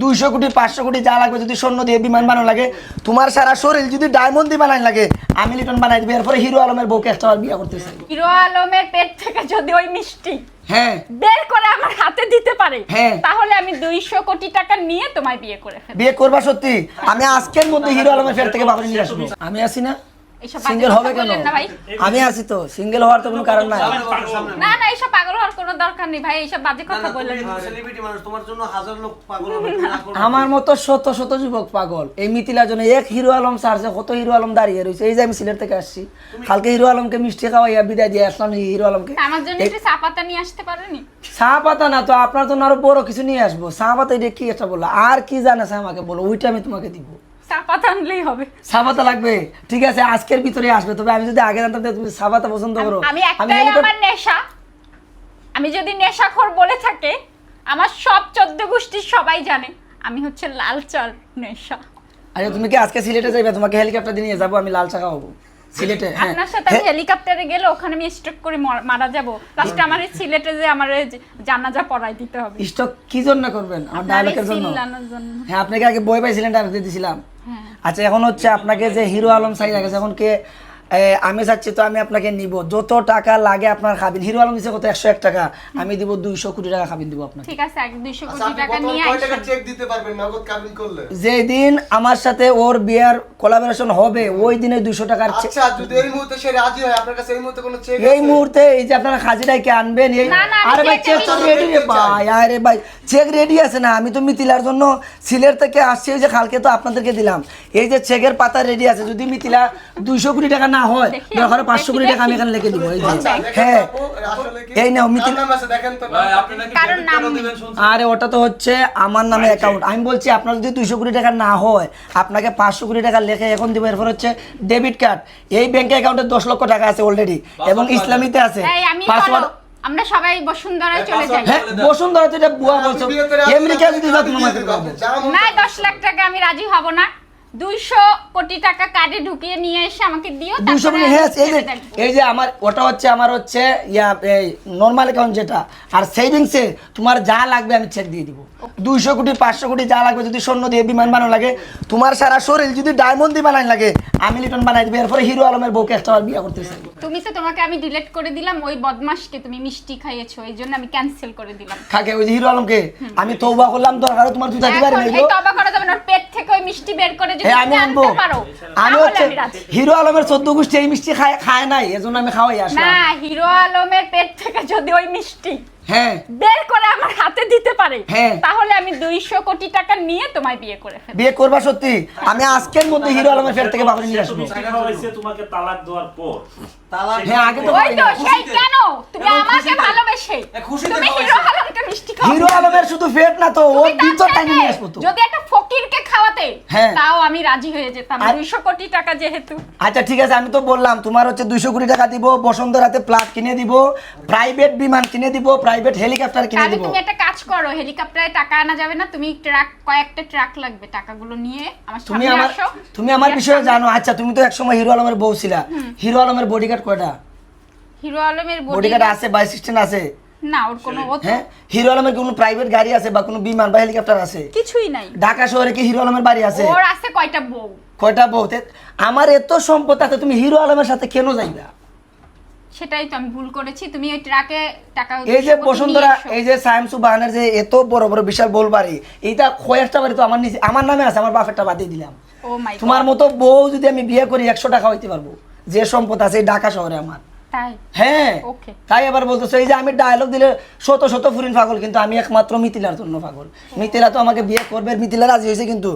দুইশো কোটি পাঁচশো কোটি যা লাগবে যদি স্বর্ণ দিয়ে বিমান বানানো লাগে তোমার সারা শরীর যদি ডায়মন্ড দিয়ে বানাই লাগে আমি লিটন বানাই দিবি। এরপরে হিরো আলমের বউকে একটা বিয়ে করতে চাই। হিরো আলমের পেট থেকে যদি ওই মিষ্টি হ্যাঁ। বের করে আমার হাতে দিতে পারে হ্যাঁ। তাহলে আমি দুইশো কোটি টাকা নিয়ে তোমায় বিয়ে করে বিয়ে করবা সত্যি। আমি আজকের মধ্যে হিরো আলমের ফের থেকে বাবুরি নিয়ে আসব। আমি আসি না। সিঙ্গেল হবে কেন? বললেন না ভাই। আমি আছি তো সিঙ্গেল হওয়ার তো কোনো কারণ নাই। না না এইসব পাগল হওয়ার কোনো দরকার নেই ভাই এইসব বাজে কথা বললেন সেলিব্রিটি মানুষ তোমার জন্য হাজার লোক পাগল। আমার মতো শত শত যুবক পাগল। এই মিথিলার জন্য এক হিরো আলম সারছে কত হিরো আলম দাঁড়িয়ে রয়েছে এই যে আমি সিলেট থেকে আসছি। কালকে হিরো আলমকে মিষ্টি খাওয়াইয়া বিদায় দিয়ে আসলাম হিরো আলমকে। আমার জন্য একটু চা পাতা নিয়ে আসতে পারেনি? চা পাতা না তো আপনার জন্য আরও বড় কিছু নিয়ে আসব। চা পাতা এটা কি একটা বলল আর কি জানা আমাকে বলো ওইটা আমি তোমাকে দিব। চা আনলেই হবে। চা লাগবে। ঠিক আছে আজকের ভিতরে আসবে। তবে আমি যদি আগে জানতাম তুমি চা পছন্দ করো। আমি একটাই আমার নেশা। আমি যদি নেশাখোর বলে থাকে আমার সব চোদ্দ গোষ্ঠীর সবাই জানে। আমি হচ্ছে লাল চাল নেশা। তুমি কি আজকে সিলেটে যাইবে? তোমাকে হেলিকপ্টার দিয়ে নিয়ে যাব আমি লাল চা খাওয়াবো। সিলেটে হ্যাঁ। আপনার সাথে আমি হেলিকপ্টারে গেলে ওখানে আমি স্ট্রোক করে মারা যাব। লাস্টে আমার সিলেটে যে আমার জানাজা পড়াই দিতে হবে। কি জন্য করবেন? আমার আপনার জন্য। হ্যাঁ আপনাকে আগে বই পাইছিলেন ডায়লগ দিয়ে দিয়েছিলাম আচ্ছা এখন হচ্ছে আপনাকে যে হিরো আলম সাইজ গেছে এখন কে আমি চাচ্ছি তো আমি আপনাকে নিব। যত টাকা লাগে আপনার খাবেন। হিরো আলম দিচ্ছে কত? একশো এক টাকা। আমি দিব দুইশো কোটি টাকা খাবেন দিব আপনাকে। ঠিক আছে এক দুইশো আচ্ছা, কোটি টাকা নিয়ে চেক দিতে পারবেন? নগদ কাবিন করলে। যেদিন আমার সাথে ওর বিয়ার কোলাবোরেশন হবে ওই দিনে দুইশো টাকার আচ্ছা যদি এই মুহূর্তে সে রাজি হয় আপনার কাছে এই মুহূর্তে কোনো চেক এই মুহূর্তে এই যে আপনারা হাজিরাইকে আনবেন? এই আরে ভাই চেক তো রেডি রে ভাই আরে ভাই চেক রেডি আছে না? আমি তো মিথিলার জন্য সিলেট থেকে আসছি ওই যে কালকে তো আপনাদেরকে দিলাম। এই যে চেকের পাতা রেডি আছে। যদি মিথিলা দুইশো কোটি টাকা না হয় দেখি, দরকার পাঁচশো কোটি টাকা আমি এখানে লিখে দিব এই যে। হ্যাঁ? এই নাও, মিথিল-। আরে ওটা তো হচ্ছে আমার নামে অ্যাকাউন্ট আমি বলছি আপনার যদি দুইশো কোটি টাকা না হয় আপনাকে পাঁচশো কোটি টাকা লেখে এখন দিব। এরপর হচ্ছে ডেবিট কার্ড এই ব্যাংকে অ্যাকাউন্টে দশ লক্ষ টাকা আছে অলরেডি এবং ইসলামীতে আছে। পাসওয়ার্ড আমরা সবাই বসুন্ধরায় চলে যাই। হ্যাঁ বসুন্ধরা তো এটা বুয়া বলছো। আমেরিকা যদি না চায়। দশ লাখ টাকা আমি রাজি হব না। দুইশো কোটি টাকা কার্ডে ঢুকিয়ে নিয়ে এসে আমাকে দিও দুশো কোটি মিনিট হ্যাঁ এই যে এই যে আমার ওটা হচ্ছে আমার হচ্ছে ইয়া এই নর্মাল অ্যাকাউন্ট যেটা। আর সেভিংসে তোমার যা লাগবে আমি চেক দিয়ে দিব। দুইশো কোটি পাঁচশো কোটি যা লাগবে যদি স্বর্ণ দিয়ে বিমান বানানো লাগে। তোমার সারা শরীর যদি ডায়মন্ড দিয়ে বানাই লাগে আমি লিটন বানাই দিবি এরপরে হিরো আলমের বউকে একটা বার বিয়ে করতে চাই তুমি তো তোমাকে আমি ডিলিট করে দিলাম ওই বদমাসকে তুমি মিষ্টি খাইয়েছো এই জন্য আমি ক্যান্সেল করে দিলাম। খাকে ওই যে হিরো আলমকে? আমি তৌবা করলাম দরকার তোমার জুতা দিবার এখন নেই এই তবা করা যাবে না পেট থেকে ওই মিষ্টি বের করে যদি আমি আনব। আনতে পারো আমি হচ্ছে হিরো আলমের চোদ্দ গোষ্ঠী এই মিষ্টি খায় খায় নাই এজন্য আমি খাওয়াই আসলাম। না হিরো আলমের পেট থেকে যদি ওই মিষ্টি হ্যাঁ। বের করে আমার হাতে দিতে পারে। হ্যাঁ। তাহলে আমি দুইশো কোটি টাকা নিয়ে তোমায় বিয়ে করে ফেলব। বিয়ে করবা সত্যি। আমি আজকের মধ্যে হিরো আলমের ফের থেকে বাবুরি নিয়ে আসব। তুমি টাকা পাইছে তোমাকে তালাক দেওয়ার পর। তালাক হ্যাঁ আগে তো ওই তো পাই সেই কেন? তুমি আমাকে খুশিতে- ভালোবেসে। এ, খুশিতে তুমি খাওয়াইছে। হিরো আলমকে মিষ্টি খাও হিরো আলমের শুধু ফেট না তো ওর ভিতর টাইনে নিয়ে আসব তো। যদি একটা ফকিরকে খাওয়াতে হ্যাঁ। তাও আমি রাজি হয়ে যেতাম। আর- দুইশো কোটি টাকা যেহেতু। আচ্ছা ঠিক আছে আমি তো বললাম তোমার হচ্ছে দুইশো কোটি টাকা দিব বসন্ত রাতে প্লাট কিনে দিব প্রাইভেট বিমান কিনে দিব প্রাইভেট হেলিকপ্টার কিনে দিব। তুমি একটা কাজ করো হেলিকপ্টারে টাকা আনা যাবে না তুমি ট্রাক কয়েকটা ট্রাক লাগবে টাকাগুলো নিয়ে আমার তুমি আমার তুমি আমার আমার বিষয়ে জানো আচ্ছা তুমি তো একসময় হিরো আলমের বউ ছিলা। হিরো আলমের বডিগার্ড কয়টা? হিরো আলমের বডিগার্ড আছে বাই সিস্টেম আছে। না ওর কোনো হ্যাঁ? হিরো আলমের কোনো প্রাইভেট গাড়ি আছে বা কোনো বিমান বা হেলিকপ্টার আছে? কিছুই নাই। ঢাকা শহরে কি হিরো আলমের বাড়ি আছে? ওর আছে কয়টা বউ? কয়টা বউ? আমার এত সম্পদ আছে তুমি হিরো আলমের সাথে কেন যাইবা? সেটাই তো আমি ভুল করেছি। তুমি ওই ট্রাকে টাকা এই যে বসুন্ধরা এই যে সায়েন্সু বাহানের যে এত বড় বড় বিশাল বোল বাড়ি এইটা কয়েকটা বাড়ি তো আমার নিচে আমার নামে আছে আমার বাপেরটা বাদ দিয়ে দিলাম তোমার মতো বউ যদি আমি বিয়ে করি একশো টাকা হইতে পারব। যে সম্পদ আছে ঢাকা শহরে আমার। তাই? হ্যাঁ। তাই আবার বলতেছো এই যে আমি ডায়লগ দিলে শত শত ফুরিন পাগল কিন্তু আমি একমাত্র মিথিলার জন্য পাগল। মিথিলা তো আমাকে বিয়ে করবে মিথিলা রাজি হয়েছে কিন্তু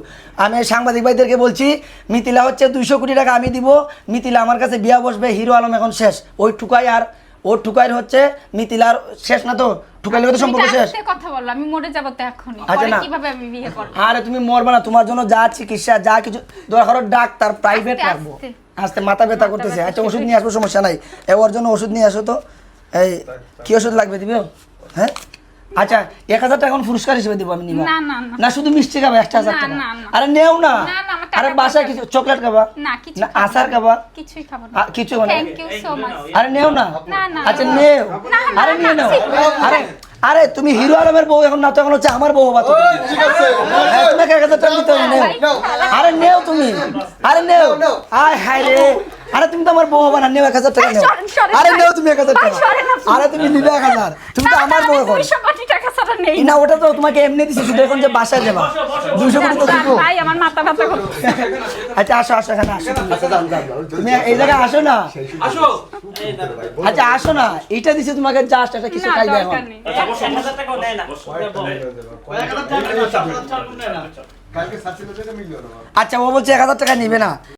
আমি সাংবাদিক ভাইদেরকে বলছি মিথিলা হচ্ছে দুইশো কোটি টাকা আমি দিব মিথিলা আমার কাছে বিয়া বসবে হিরো আলম এখন শেষ। ওই ঠুকাই আর ওর ঠুকাইর হচ্ছে মিথিলার শেষ না তো? ঠুকাইলে তো সম্পর্ক শেষ। কথা বলল আমি মরে যাব তো এখনই। আচ্ছা, পরে। কীভাবে আমি বিয়ে করব? আরে তুমি মরবে না তোমার জন্য যা চিকিৎসা যা কিছু দরকার ডাক্তার প্রাইভেট রাখব আস্তে। মাথা ব্যথা করতেছে। আচ্ছা ওষুধ নিয়ে আসব সমস্যা নাই। এ ওর জন্য ওষুধ নিয়ে আসো তো। এই কি ওষুধ লাগবে দিবে? হ্যাঁ? আচ্ছা এক হাজার টাকা এখন পুরস্কার হিসেবে দিব আমি না, না, শুধু মিষ্টি খাবা একটা হাজার টাকা। আরে নেও না। না, আরে বাসা কিছু চকলেট খাবা? না কিছু না আচার খাবা? কিছুই খাব না। কিছু মানে থ্যাংক ইউ সো মাচ আরে নেও না। না, না, আচ্ছা নেও। আরে নিয়ে নাও। আরে আরে তুমি হিরো আলমের বউ এখন না তো এখন হচ্ছে আমার বউ বা তুমি। ঠিক আছে। হ্যাঁ, তোমাকে এক হাজার টাকা দিতে হবে নেও। আরে নেও তুমি। আরে নাও। আয় হায় রে। আরে তুমি তো আমার বউ হবা না নেও এক হাজার টাকা নেও। আরে। নেও তুমি এক হাজার টাকা। আরে তুমি নিবে এক হাজার। তুমি তো আমার বউ এখন টাকা না ওটা তো তোমাকে এমনি দিছি শুধু এখন যে বাসায় যাবা দুশো কোটি তো দিব। ভাই আমার মাথা ব্যথা করছে। আচ্ছা আসো আসো এখানে আসো। তুমি। আচ্ছা। তুমি এই জায়গায় আসো না। আসো। আচ্ছা আসো না। এটা দিছি তোমাকে জাস্ট একটা কিছু খাইবে এখন। নেই। আচ্ছা, টাকাও দেয় না। টাকা আচ্ছা ও বলছে এক হাজার টাকা নিবে না।